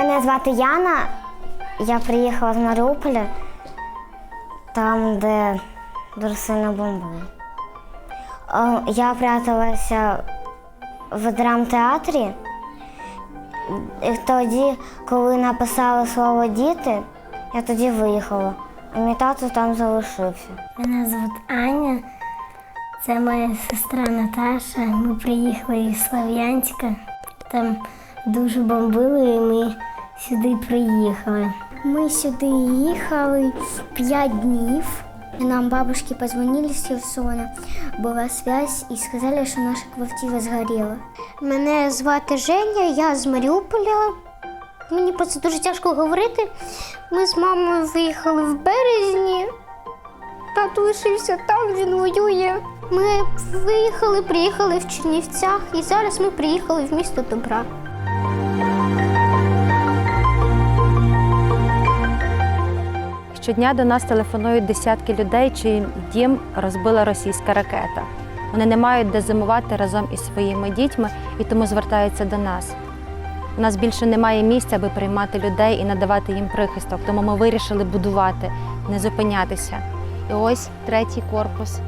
Мене звати Яна. Я приїхала з Маріуполя, там, де дуже сильно бомбили. Я пряталася в драмтеатрі. І тоді, коли написали слово діти, я тоді виїхала, а мій тато там залишився. Мене звуть Аня, це моя сестра Наташа. Ми приїхали із Слов'янська. Там дуже бомбили, і ми сюди приїхали. Ми сюди їхали 5 днів. Нам бабушки позвонили з Херсона, була связь і сказали, що наша квартира згоріла. Мене звати Женя, я з Маріуполя. Мені про це дуже тяжко говорити. Ми з мамою виїхали в березні. Тато лишився там, він воює. Ми виїхали, приїхали в Чернівцях, і зараз ми приїхали в місто Добра. Щодня до нас телефонують десятки людей, чий дім розбила російська ракета. Вони не мають де зимувати разом із своїми дітьми і тому звертаються до нас. У нас більше немає місця, аби приймати людей і надавати їм прихисток, тому ми вирішили будувати, не зупинятися. І ось третій корпус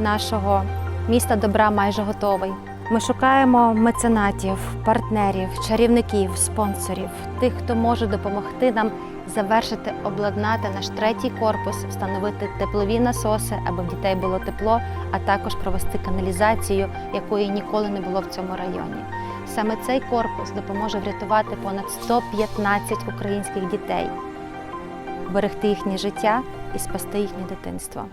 нашого міста добра майже готовий. Ми шукаємо меценатів, партнерів, чарівників, спонсорів, тих, хто може допомогти нам завершити, обладнати наш третій корпус, встановити теплові насоси, аби в дітей було тепло, а також провести каналізацію, якої ніколи не було в цьому районі. Саме цей корпус допоможе врятувати понад 115 українських дітей, берегти їхнє життя і спасти їхнє дитинство.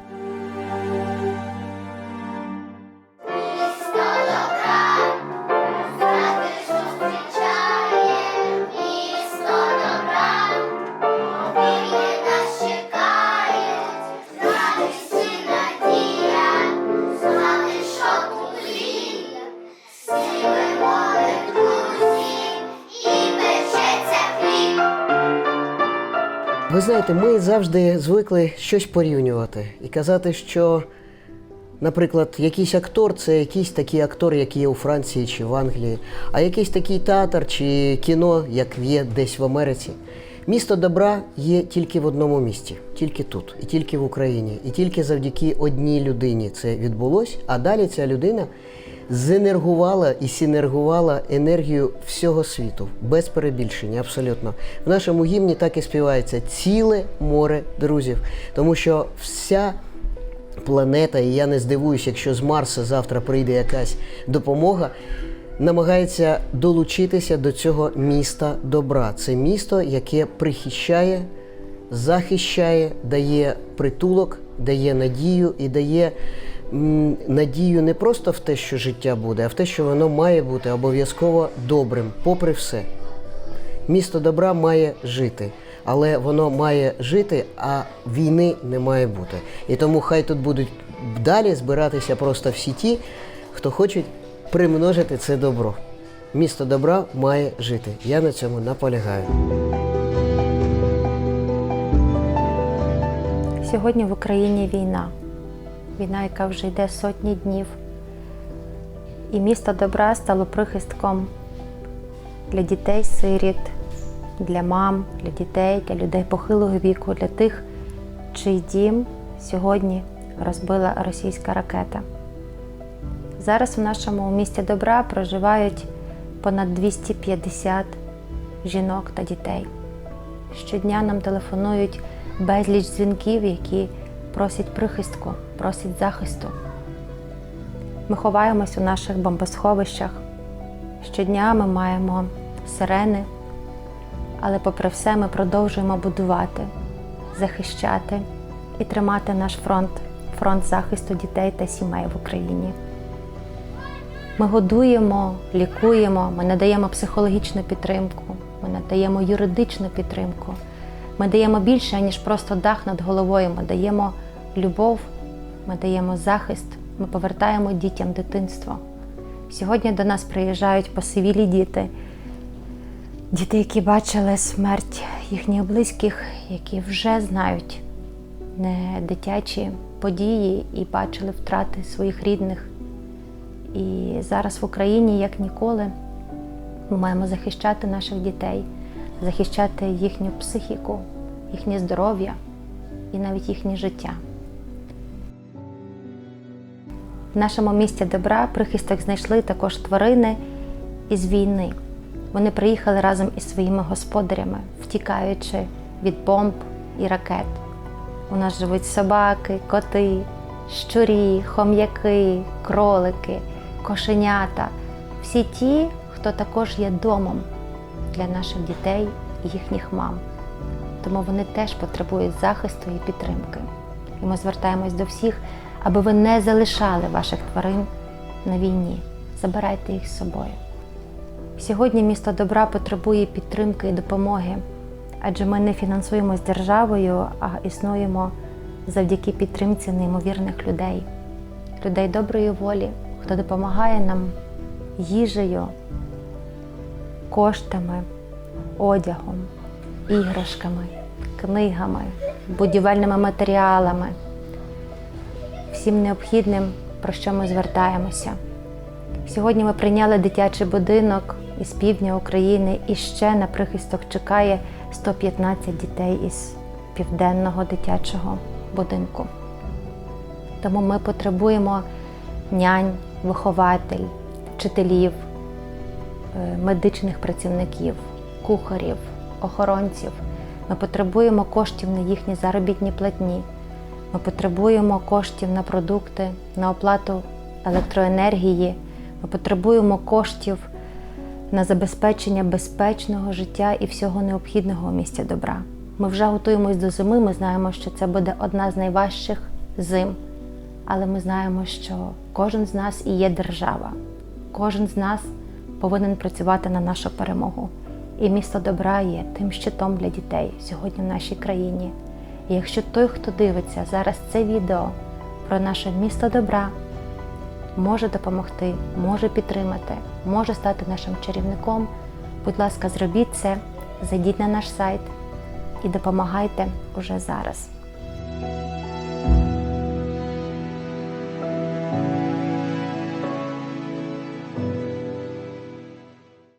Ви знаєте, ми завжди звикли щось порівнювати і казати, що, наприклад, якийсь актор це якийсь такий актор, який є у Франції чи в Англії, а якийсь такий театр чи кіно, як є десь в Америці. Місто добра є тільки в одному місті, тільки тут, і тільки в Україні, і тільки завдяки одній людині це відбулось. А далі ця людина зенергувала і синергувала енергію всього світу без перебільшення, абсолютно. В нашому гімні так і співається ціле море друзів, тому що вся. Планета, і я не здивуюсь, якщо з Марса завтра прийде якась допомога, намагається долучитися до цього міста добра. Це місто, яке прихищає, захищає, дає притулок, дає надію і дає надію не просто в те, що життя буде, а в те, що воно має бути обов'язково добрим, попри все. Місто добра має жити, але воно має жити, а війни не має бути. І тому хай тут будуть далі збиратися просто всі ті, хто хочуть примножити це добро. Місто добра має жити. Я на цьому наполягаю. Сьогодні в Україні війна. Війна, яка вже йде сотні днів. І місто добра стало прихистком для дітей сиріт, для мам, для дітей, для людей похилого віку, для тих, чий дім сьогодні розбила російська ракета. Зараз в нашому місті добра проживають понад 250 жінок та дітей. Щодня нам телефонують безліч дзвінків, які просять прихистку, просять захисту. Ми ховаємось у наших бомбосховищах. Щодня ми маємо сирени, але попри все ми продовжуємо будувати, захищати і тримати наш фронт, фронт захисту дітей та сімей в Україні. Ми годуємо, лікуємо, ми надаємо психологічну підтримку, ми надаємо юридичну підтримку. Ми даємо більше, ніж просто дах над головою. Ми даємо любов, ми даємо захист, ми повертаємо дітям дитинство. Сьогодні до нас приїжджають посивілі діти, діти, які бачили смерть їхніх близьких, які вже знають не дитячі події і бачили втрати своїх рідних. І зараз в Україні, як ніколи, ми маємо захищати наших дітей, захищати їхню психіку, їхнє здоров'я і навіть їхнє життя. В нашому місті добра прихисток знайшли також тварини із війни. Вони приїхали разом із своїми господарями, втікаючи від бомб і ракет. У нас живуть собаки, коти, щурі, хом'яки, кролики, кошенята всі ті, хто також є домом для наших дітей і їхніх мам. Тому вони теж потребують захисту і підтримки. І ми звертаємось до всіх, аби ви не залишали ваших тварин на війні. Забирайте їх з собою. Сьогодні місто добра потребує підтримки і допомоги, адже ми не фінансуємось державою, а існуємо завдяки підтримці неймовірних людей, людей доброї волі, хто допомагає нам їжею, коштами, одягом, іграшками, книгами, будівельними матеріалами, всім необхідним, про що ми звертаємося. Сьогодні ми прийняли дитячий будинок із півдня України і ще на прихисток чекає 115 дітей із південного дитячого будинку. Тому ми потребуємо нянь, вихователь, вчителів, е, медичних працівників, кухарів, охоронців. Ми потребуємо коштів на їхні заробітні платні. Ми потребуємо коштів на продукти, на оплату електроенергії. Ми потребуємо коштів на забезпечення безпечного життя і всього необхідного у місті добра. Ми вже готуємось до зими. Ми знаємо, що це буде одна з найважчих зим. Але ми знаємо, що кожен з нас і є держава. Кожен з нас повинен працювати на нашу перемогу. І місто добра є тим щитом для дітей сьогодні в нашій країні. І якщо той, хто дивиться зараз це відео про наше місто добра, може допомогти, може підтримати, може стати нашим чарівником, будь ласка, зробіть це, зайдіть на наш сайт і допомагайте уже зараз.